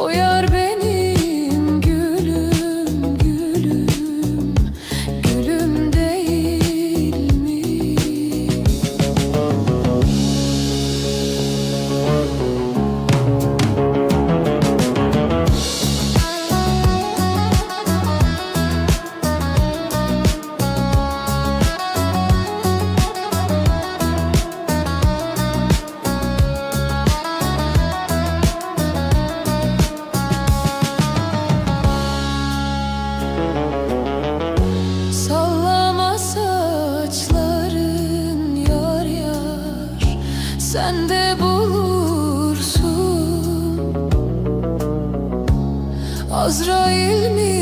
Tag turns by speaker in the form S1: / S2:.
S1: O yar Sen de bulursun Azrail mi?